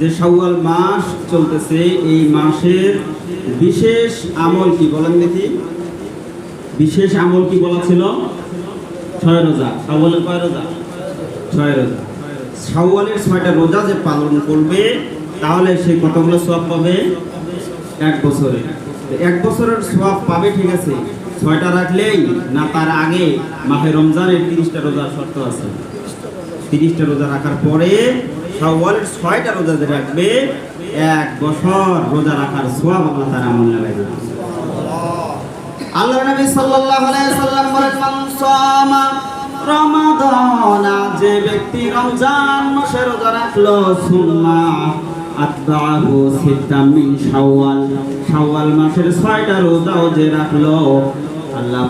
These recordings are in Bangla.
যে শাওয়াল মাস চলতেছে, এই মাসের বিশেষ আমল কি বলেন দেখি। বিশেষ আমল কি বলা ছিল? ছয় রোজা। শাওয়ালের কয় রোজা? ছয় রোজা। শাওয়ালের ছয়টা রোজা যে পালন করবে, তাহলে সে কতগুলো সব পাবে? এক বছরে। এক বছরের সব পাবে, ঠিক আছে। ছয়টা রাখলেই না তার আগে মাহে রমজানের তিরিশটা রোজার শর্ত আছে। তিরিশটা রোজা রাখার পরে শাওয়ালের ছয়টা রোজা যে রাখবে, এক বছর রোজা রাখার সোয়াব আল্লাহ তার লাগাই দেবে আল্লাহ নবী সাল্লাল্লাহু আলাইহি সাল্লাম বলেন, মান সামা রমাদান যে ব্যক্তি রমজান মাসে রোজা রাখল, সুম্মা আতবাহু সিত্তাম মিন শাওয়াল। শাওয়াল মাসের ছয়টা রোজাও যে রাখল আল্লাহ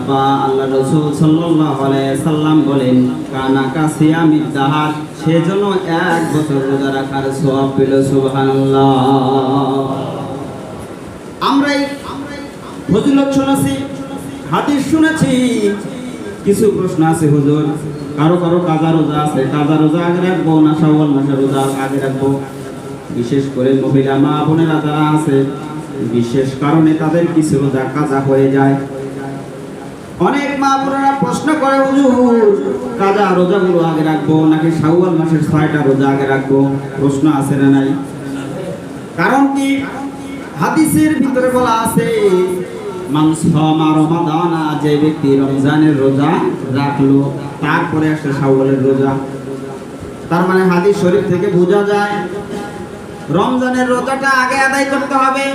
আল্লাহ রাসূল সাল্লাম বলেন, কানা কাসিয়ামিদ দাহার সেজন্য এক বছর রোজা রাখার পেল আমরাই শুনেছি শুনেছি। কিছু প্রশ্ন আছে হুজুর। কারও কারও কাজা রোজা আছে কাজা রোজা আগে রাখব না শাওয়াল মাসের রোজা আগে রাখব? বিশেষ করে মহিলা মা বোনেরা যারা আছে, বিশেষ কারণে তাদের কিছু রোজা কাজা হয়ে যায়। অনেক মা প্রশ্ন করে, হুজুর কাজা রোজাগুলো আগে রাখব নাকি শাওয়াল মাসের ছয়টা রোজা আগে রাখব? প্রশ্ন আছে না নাই? কারণ কি? হাদিসের ভিতরে বলা আছে যে ব্যক্তি রমজানের রোজা রাখল, তারপরে আসে শাওয়ালের রোজা। তার মানে হাদিস শরীফ থেকে বোঝা যায়, রমজানের রোজাটা আগে আদায় করতে হবে।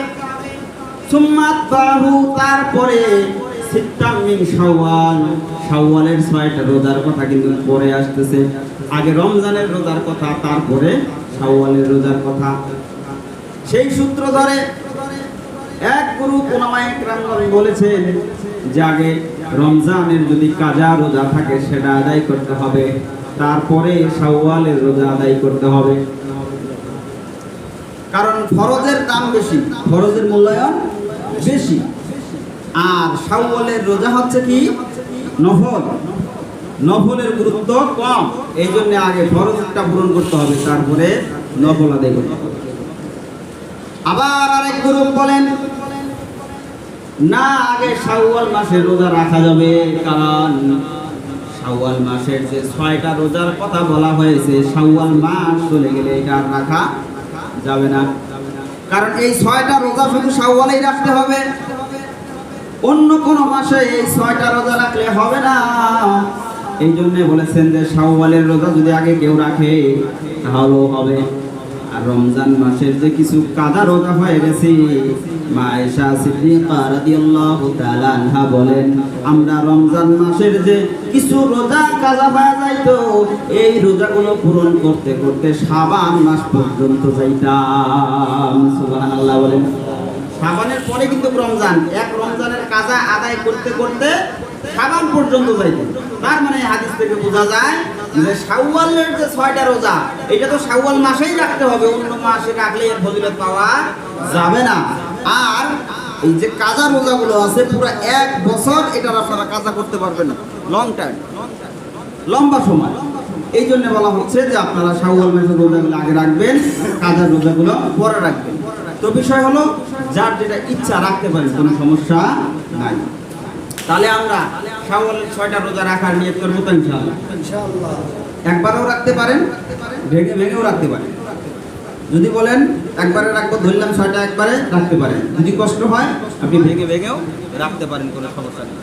সুম্মাত তারপরে সিত্তাম মিন শাওয়াল। শাওয়ালের ছয়টা রোজার কথা কিন্তু পরে আসতেছে। আগে রমজানের রোজার কথা, তারপরে শাওয়ালের রোজার কথা। সেই সূত্র ধরে এক গুরু বলেছেন যে আগে রমজানের যদি কাজা রোজা থাকে সেটা আদায় করতে হবে, তারপরে শাওয়ালের রোজা আদায় করতে হবে। কারণ ফরজের দাম বেশি, ফরজের মূল্যায়ন বেশি। আর শাওয়ালের রোজা হচ্ছে কি? নফল নফলের গুরুত্ব কম। এই জন্য আগে ফরজটা পূরণ করতে হবে। তারপরে নফল আদায় করতে আবার আরেক গ্রুপ বলেন, না, আগে শাওয়াল মাসে রোজা রাখা যাবে। কারণ শাওয়াল মাসের যে ছয়টা রোজার কথা বলা হয়েছে, শাওয়াল মাস চলে গেলে এটা রাখা যাবে না। কারণ এই ছয়টা রোজা শুধু শাওয়ালেই রাখতে হবে। অন্য কোন মাসে এই ছয়টা রোজা রাখলে হবে না। এই জন্য বলেছেন যে শাওয়ালের রোজা যদি আগে কেউ রাখে, তাহলেও হবে। আর রমজান মাসের যে কিছু কাদা রোজা হয়ে গেছে বলেন, আমরা রমজান মাসের যে কিছু রোজা কাজা এই রোজাগুলো পূরণ করতে করতে শাবান মাস পর্যন্ত যাইতাম। বলেন। শাবানের পরে কিন্তু রমজান। এক রমজানের কাজা আদায় করতে করতে শাবান পর্যন্ত যাইতে। তার মানে হাদিস থেকে বোঝা যায় যে শাওয়ালের যে ছয়টা রোজা, এটা তো শাওয়াল মাসেই রাখতে হবে। অন্য মাসে রাখলে এর ফজিলত পাওয়া যাবে না। আর এই যে কাজা রোজাগুলো আছে, পুরো এক বছর এটা আপনারা কাজা করতে পারবেন না। লং টাইম লম্বা সময়। এই জন্য বলা হচ্ছে যে আপনারা শাওয়াল মাসের রোজাগুলো আগে রাখবেন, কাজা রোজাগুলো পরে রাখবেন। তো বিষয় হলো যার যেটা ইচ্ছা রাখতে পারে কোনো সমস্যা নাই। তাহলে আমরা শাওয়ালের ছয়টা রোজা রাখার নিয়ত করব তো ইনশাআল্লাহ। একবারও রাখতে পারেন ভেঙে ভেঙেও রাখতে পারেন। যদি বলেন একবারে রাখব ধরলাম ছয়টা একবারে রাখতে পারেন। যদি কষ্ট হয় আপনি ভেঙে ভেঙেও রাখতে পারেন কোনো সমস্যা নেই।